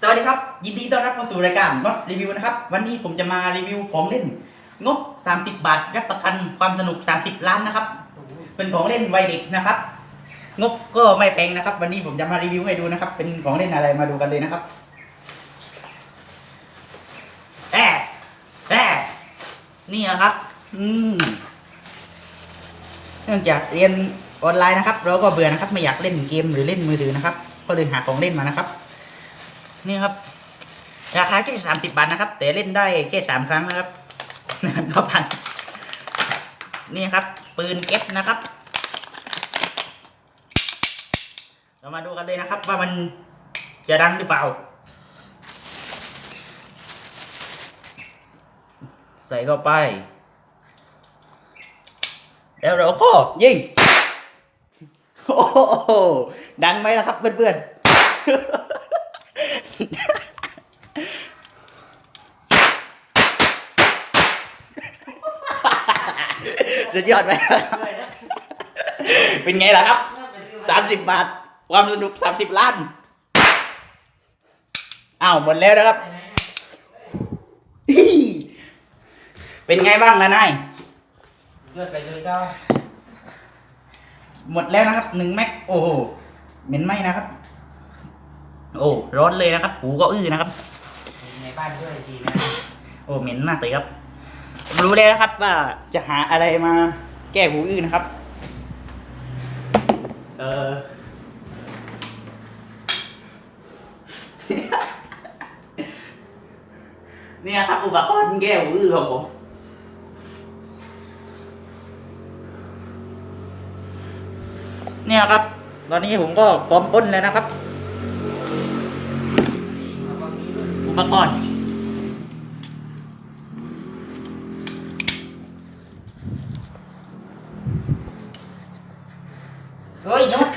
สวัสดีครับ ยินดีต้อนรับเข้าสู่รายการน็อตรีวิวนะครับ วันนี้ผมจะมารีวิวของเล่น งบ 30 บาทรับประกันความสนุก 30 ล้านนะครับ เป็นของเล่นวัยเด็กนะครับ งบก็ไม่แพงนะครับ วันนี้ผมจะมารีวิวให้ดูนะครับ เป็นของเล่นอะไรมาดูกันเลยนะครับแอะแอะนี่นะครับ อืมเนื่องจากเรียนออนไลน์นะครับ เราก็เบื่อนะครับ ไม่อยากเล่นเกมหรือเล่นมือถือนะครับ ก็เลยหาของเล่นมานะครับ นี่ครับ ราคาแค่สามสิบบาทนะครับ แต่เล่นได้แค่สามครั้งนะครับก็พันนี่ครับ ปืนเก็บนะครับ เรามาดูกันเลยนะครับ ว่ามันจะดังหรือเปล่า ใส่เข้าไป แล้วเราก็ยิง โอ้โหดังไหมล่ะครับเพื่อนๆสุดยอดไหมเป็นไงล่ะครับสามสิบบาท ความสนุกสามสิบล้านอ้าวหมดแล้วนะครับ เป็นไงบ้างนะนายเลือดไปเลยเจ้า หมดแล้วนะครับหนึ่งแม็กโอ้โหเหม็นไหมนะครับ โอ้ร้อนเลยนะครับหูก็อื้อนะครับ ในบ้านด้วยดีนะโอ้เหม็นมากเลยครับผมรู้แล้วนะครับว่าจะหาอะไรมาแก้หูอื้อนะครับ เออเนี่ยครับอุปกรณ์แก้หูอื้อของผม เนี่ยครับ ตอนนี้ผมก็พร้อมป้นแล้วนะครับ อุปกรณ์เฮ้ยนุช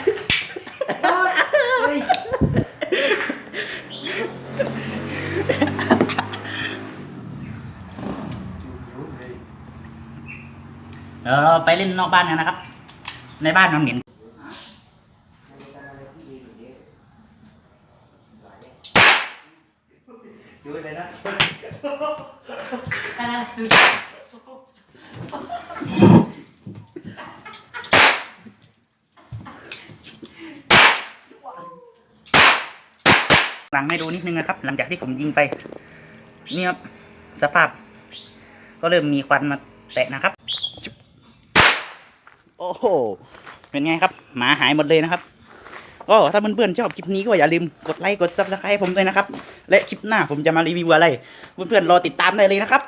เฮ้ยเดี๋ยวเราไปเล่นนอกบ้านกันนะครับ ในบ้านมันเหม็น ดูเลยนะหลังให้ดูนิดนึงนะครับ หลังจากที่ผมยิงไป นี่ครับ สภาพ ก็เริ่มมีควันมาแตะนะครับ โอ้โห เป็นไงครับ หมาหายหมดเลยนะครับ ก็ถ้าเพื่อนๆชอบคลิปนี้ก็อย่าลืมกดไลค์กดซับสไครต์ผมด้วยนะครับ และคลิปหน้าผมจะมารีวิวอะไร เพื่อนๆรอติดตามได้เลยนะครับ